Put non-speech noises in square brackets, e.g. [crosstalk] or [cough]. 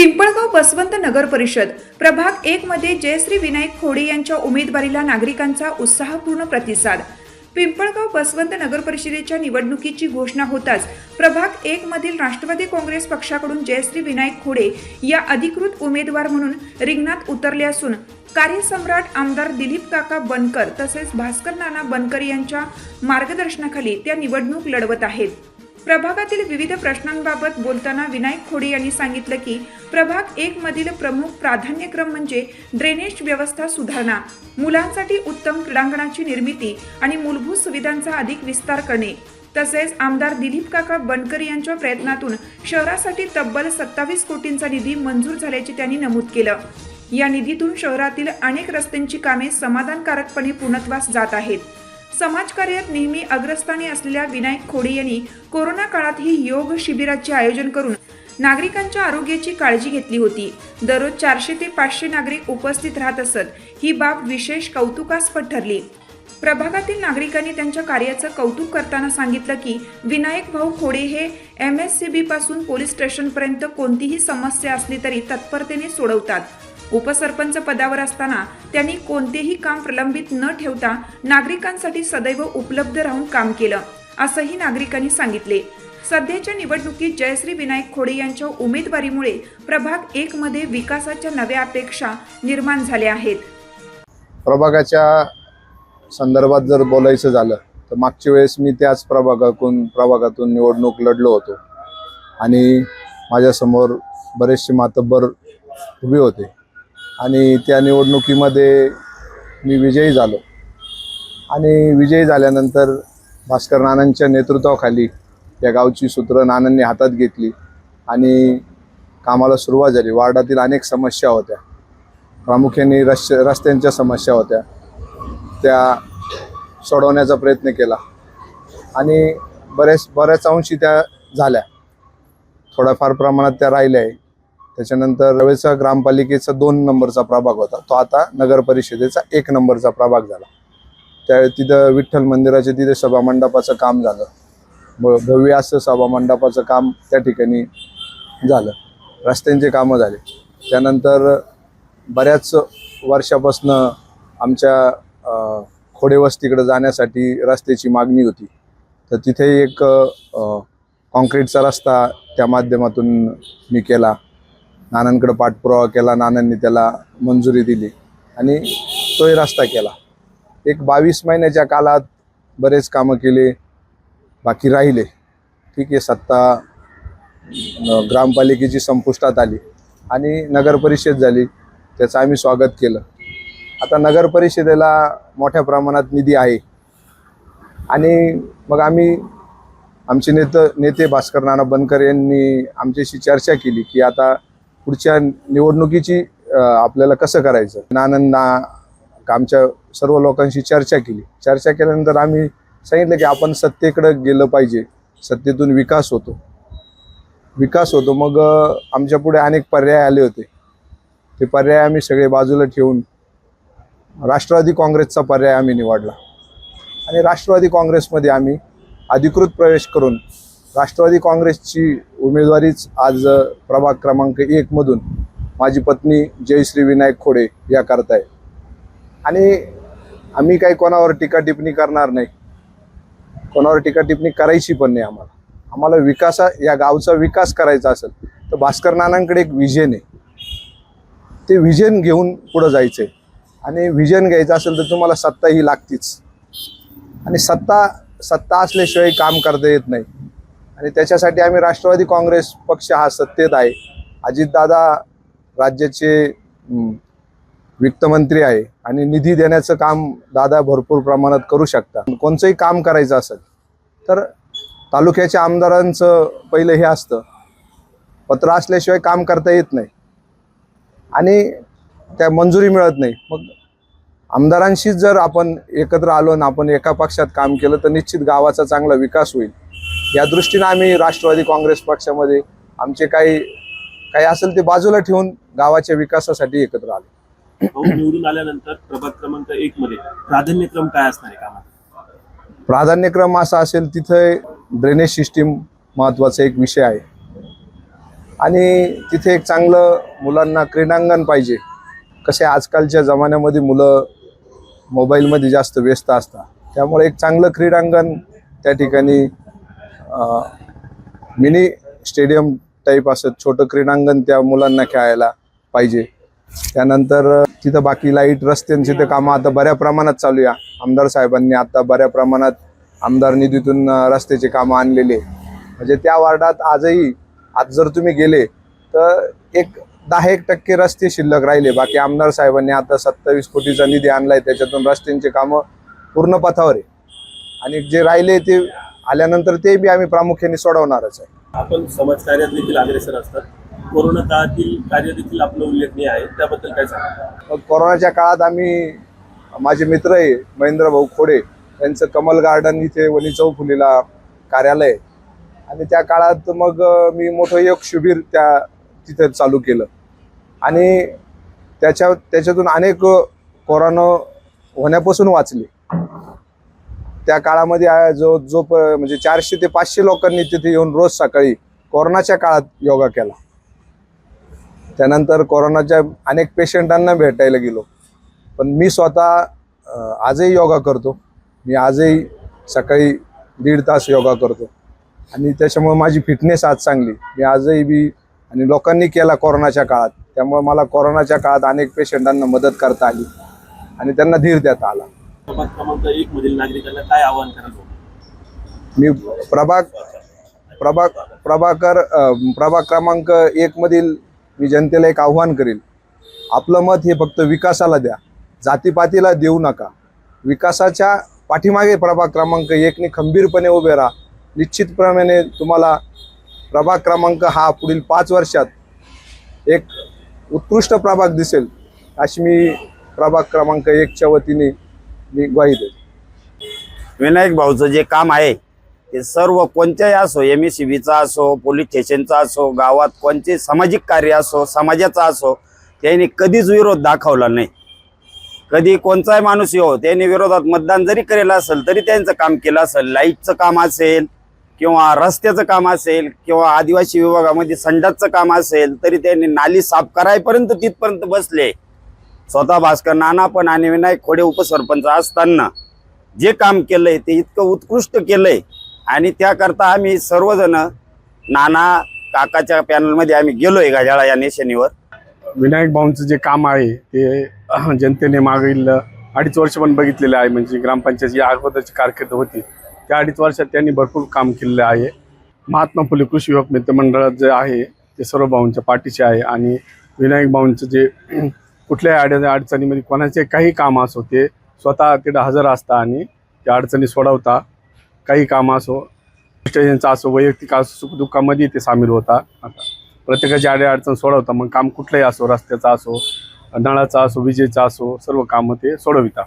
पिंपळगाव बसवंत नगर परिषद प्रभाग एक मध्ये जयश्री विनायक खोडे यांच्या उमेदवारीला नागरिकांचा उत्साहपूर्ण प्रतिसाद. पिंपळगाव बसवंत नगर परिषदेच्या निवडणुकीची घोषणा होताच प्रभाग एक मधील राष्ट्रवादी काँग्रेस पक्षाकडून जयश्री विनायक खोडे या अधिकृत उमेदवार म्हणून रिंगणात उतरले असून कार्यसम्राट आमदार दिलीप काका बनकर तसेच भास्कर नाना बनकर यांच्या मार्गदर्शनाखाली त्या निवडणूक लढवत आहेत. प्रभागातील विविध प्रश्नांबाबत बोलताना विनायक खोडे यांनी सांगितलं की प्रभाग एक मधील प्रमुख प्राधान्यक्रम म्हणजे ड्रेनेज व्यवस्था सुधारणा मुलांसाठी उत्तम क्रीडांगणाची निर्मिती आणि मूलभूत सुविधांचा अधिक विस्तार करणे. तसेच आमदार दिलीप काका बनकर यांच्या प्रयत्नातून शहरासाठी तब्बल सत्तावीस कोटींचा निधी मंजूर झाल्याचे त्यांनी नमूद केलं. या निधीतून शहरातील अनेक रस्त्यांची कामे समाधानकारकपणे पूर्णत्वास जात आहेत. समाजकार्यात नेहमी अग्रस्थानी असलेल्या विनायक खोडे यांनी कोरोना काळातही योग शिबिराचे आयोजन करून नागरिकांच्या आरोग्याची काळजी घेतली होती. दररोज चारशे ते पाचशे नागरिक उपस्थित राहत असत. ही बाब विशेष कौतुकास्पद ठरली. प्रभागातील नागरिकांनी त्यांच्या कार्याचं कौतुक करताना सांगितलं की विनायक भाऊ खोडे हे एम एस सी बीपासून पोलीस स्टेशनपर्यंत कोणतीही समस्या असली तरी तत्परतेने सोडवतात. उपसरपंच पदावर असताना त्यांनी कोणतेही काम प्रलंबित न ठेवता नागरिकांसाठी सदैव उपलब्ध राहून काम केलं असंही नागरिकांनी सांगितले. सध्याच्या निवडणुकीत जयश्री विनायक खोडे यांच्या उमेदवारीमुळे प्रभाग एक मध्ये विकासाच्या नव्या अपेक्षा निर्माण झाल्या आहेत. प्रभागाच्या संदर्भात जर बोलायचं झालं तर मागच्या वेळेस मी त्याच प्रभागातून प्रभागातून निवडणूक लढलो होतो. आणि माझ्यासमोर बरेचसे मातब्बर उभे होते. आणि त्या निवडणुकीमध्ये मी विजयी झालो. आणि विजयी झाल्यानंतर भास्कर नानांच्या नेतृत्वाखाली या गावची सूत्र नानांनी हातात घेतली आणि कामाला सुरुवात झाली. वार्डातील अनेक समस्या होत्या. प्रामुख्याने रस् रस्त्यांच्या समस्या होत्या. त्या सोडवण्याचा प्रयत्न केला. आणि बरेच बऱ्याच अंशी त्या झाल्या. थोड्याफार प्रमाणात त्या राहिल्या. आहे त्याच्यानंतर रवेचा ग्रामपालिकेचा दोन नंबरचा प्रभाग होता. तो आता नगर परिषदेचा एक नंबरचा प्रभाग झाला. त्या तिथं विठ्ठल मंदिराच्या तिथे सभामंडपाचं काम झालं. भव्य असं सभामंडपाचं काम त्या ठिकाणी झालं. रस्त्यांचे कामं झाले. त्यानंतर बऱ्याच वर्षापासनं आमच्या खोडेवस्तीकडं जाण्यासाठी रस्त्याची मागणी होती. तर तिथे एक काँक्रीटचा कॉन्क्रीटचा रस्ता त्या माध्यमातून मी केला. नानांकडे पाठपुरावा केला नानांनी त्याला मंजुरी दिली आणि तोही रस्ता केला. एक बावीस महिन्याच्या काळात बरेच कामं केले बाकी राहिले. ठीक आहे सत्ता ग्रामपालिकेची संपुष्टात आली आणि नगरपरिषद झाली त्याचं आम्ही स्वागत केलं. आता नगरपरिषदेला मोठ्या प्रमाणात निधी आहे. आणि मग आम्ही आमचे नेत नेते भास्कर नाना बनकर यांनी आमच्याशी चर्चा केली की आता पुढच्या निवडणुकीची आपल्याला कसं करायचं? नानांना आमच्या सर्व लोकांशी चर्चा केली. चर्चा केल्यानंतर आम्ही सांगितलं की आपण सत्तेकडं गेलं पाहिजे. सत्तेतून विकास होतो. विकास होतो. मग आमच्या पुढे अनेक पर्याय आले होते. ते पर्याय आम्ही सगळे बाजूला ठेवून राष्ट्रवादी काँग्रेसचा पर्याय आम्ही निवडला. आणि राष्ट्रवादी काँग्रेसमध्ये आम्ही अधिकृत प्रवेश करून राष्ट्रवादी काँग्रेसची उमेदवारीच आज प्रभाग क्रमांक एकमधून माझी पत्नी जयश्री विनायक खोडे या करताय. आणि आम्ही काही कोणावर टीका टिप्पणी करणार नाही. कोणावर टीका टिप्पणी करायची पण नाही आम्हाला. आम्हाला विकासा या गावचा विकास करायचा असेल तर भास्कर नानांकडे एक विजन आहे. ते विजन घेऊन पुढं जायचं आहे आणि विजन घ्यायचं असेल तर तुम्हाला सत्ता ही लागतीच. आणि सत्ता सत्ता असल्याशिवाय काम करता येत नाही. आणि त्याच्यासाठी आम्ही राष्ट्रवादी काँग्रेस पक्ष हा सत्तेत आहे. अजितदादा राज्याचे वित्तमंत्री आहे आणि निधी देण्याचं काम दादा भरपूर प्रमाणात करू शकता कोणचंही काम करायचं असेल तर तालुक्याच्या आमदारांचं पहिलं हे असतं. पत्र असल्याशिवाय काम करता येत नाही. आणि त्या मंजुरी मिळत नाही. मग आमदारांशीच जर आपण एकत्र आलो आणि आपण एका पक्षात काम केलं तर निश्चित गावाचा चांगला विकास होईल. या दृष्टीनं आम्ही राष्ट्रवादी काँग्रेस पक्षामध्ये आमचे काही काही असेल ते बाजूला ठेवून गावाच्या विकासासाठी एकत्र आलो. निवडून आल्यानंतर प्रभाग क्रमांक एक मध्ये प्राधान्यक्रम काय असणार आहे कामात? प्राधान्यक्रम असा असेल तिथे ड्रेनेज सिस्टीम महत्त्वाचा एक विषय आहे. आणि तिथे एक चांगलं मुलांना क्रीडांगण पाहिजे. कसे आजकालच्या जमान्यामध्ये मुलं मोबाईलमध्ये जास्त व्यस्त असतात. त्यामुळे एक चांगलं क्रीडांगण त्या ठिकाणी मिनी स्टेडियम टाईप असं छोटं क्रीडांगण त्या मुलांना खेळायला पाहिजे. त्यानंतर तिथं बाकी लाइट रस्त्यांची तर कामं आता बऱ्या प्रमाणात चालू या आमदार साहेबांनी आता बऱ्या प्रमाणात आमदार निधीतून रस्त्याचे कामं आणलेले म्हणजे त्या वार्डात आजही आज जर तुम्ही गेले तर एक दहा एक टक्के रस्ते शिल्लक राहिले. बाकी आमदार साहेबांनी आता सत्तावीस कोटीचा निधी आणलाय. त्याच्यातून रस्त्यांची कामं पूर्ण पथावर आहे. आणि जे राहिले ते आल्यानंतर ते बी आम्ही प्रामुख्याने सोडवणारच आहे. आपण समाजकार्यात देखील अग्रेसर असतात. कोरोना काळातील कार्य देखील आपलं उल्लेखनीय आहे. त्याबद्दल काय सांगा मग कोरोनाच्या काळात आम्ही माझे मित्र आहे महेंद्र भाऊ खोडे. यांचं कमल गार्डन इथे वनी चौफुलीला कार्यालय. आणि त्या काळात मग मी मोठं एक शिबिर त्या तिथे चालू केलं. आणि त्याच्या त्याच्यातून अनेक कोरोना होण्यापासून वाचले. त्या काळामध्ये जो जो प- म्हणजे चारशे ते पाचशे लोकांनी तिथे येऊन रोज सकाळी कोरोनाच्या काळात योगा केला. त्यानंतर कोरोनाच्या अनेक पेशंटांना भेटायला गेलो. पण मी स्वतः आजही योगा करतो. मी आजही सकाळी दीड तास योगा करतो. आणि त्याच्यामुळे माझी फिटनेस आज चांगली. मी आजही बी आणि लोकांनी केला कोरोनाच्या काळात. त्यामुळे मला कोरोनाच्या काळात अनेक पेशंटांना मदत करता आली. आणि त्यांना धीर देता आला. प्रभाग क्रमांक एक मधील नागरिकांना काय आवाहन करायचं मी प्रभाग प्रभाग प्रभाकर प्रभाग क्रमांक एक मधील मी जनतेला एक आव्हान करेल आपलं मत हे फक्त विकासाला द्या. जातीपातीला देऊ नका. विकासाच्या पाठीमागे प्रभाग क्रमांक एकने खंबीरपणे उभे राहा. निश्चितप्रमाणे तुम्हाला प्रभाग क्रमांक हा पुढील पाच वर्षात एक उत्कृष्ट प्रभाग दिसेल अशी मी प्रभाग क्रमांक एकच्या वतीने मी ग्वाही देतो विनायक भाऊचं जे काम आहे ते सर्व कोणत्याही असो एम एस सी बीचा असो पोलीस स्टेशनचा असो गावात कोणते सामाजिक कार्य असो समाजाचा असो त्यांनी कधीच विरोध दाखवला नाही. कधी कोणताही माणूस येऊ त्यांनी विरोधात मतदान जरी केलेलं असेल तरी त्यांचं काम केलं असेल. लाईटचं काम असेल किंवा रस्त्याचं काम असेल किंवा आदिवासी विभागामध्ये संडासचं काम असेल तरी त्यांनी नाली साफ करायपर्यंत तिथपर्यंत बसले. स्वतः भास्कर नाना पण आणि विनायक खोडे उपसरपंच असताना जे काम केलंय ते इतकं उत्कृष्ट केलंय. आणि त्याकरता आम्ही सर्वजण नाना काकाच्या पॅनलमध्ये आम्ही गेलोय गाजाळा या निशाणीवर विनायक भाऊंचं जे काम आहे ते [clears throat] जनतेने मागील अडीच वर्ष पण बघितलेलं आहे. म्हणजे ग्रामपंचायत अगोदरची कारकीर्द होती त्या अडीच वर्षात त्यांनी भरपूर काम केलेलं आहे. महात्मा फुले कृषी युवक मित्रमंडळात जे आहे ते सर्व भाऊंच्या पाठीचे आहे. आणि विनायक भाऊंचं जे कुठल्याही अड अडचणीमध्ये कोणाचे काही काम असो ते स्वतः तिथं हजर असता आणि त्या अडचणी सोडवता. काही काम असो स्टेशनचा असो वैयक्तिक असो सुखदुःखामध्ये ते सामील होता. आता प्रत्येकाची आडे अडचण सोडवता मग काम कुठलंही असो रस्त्याचा असो नळाचा असो विजेचा असो सर्व कामं ते सोडविता.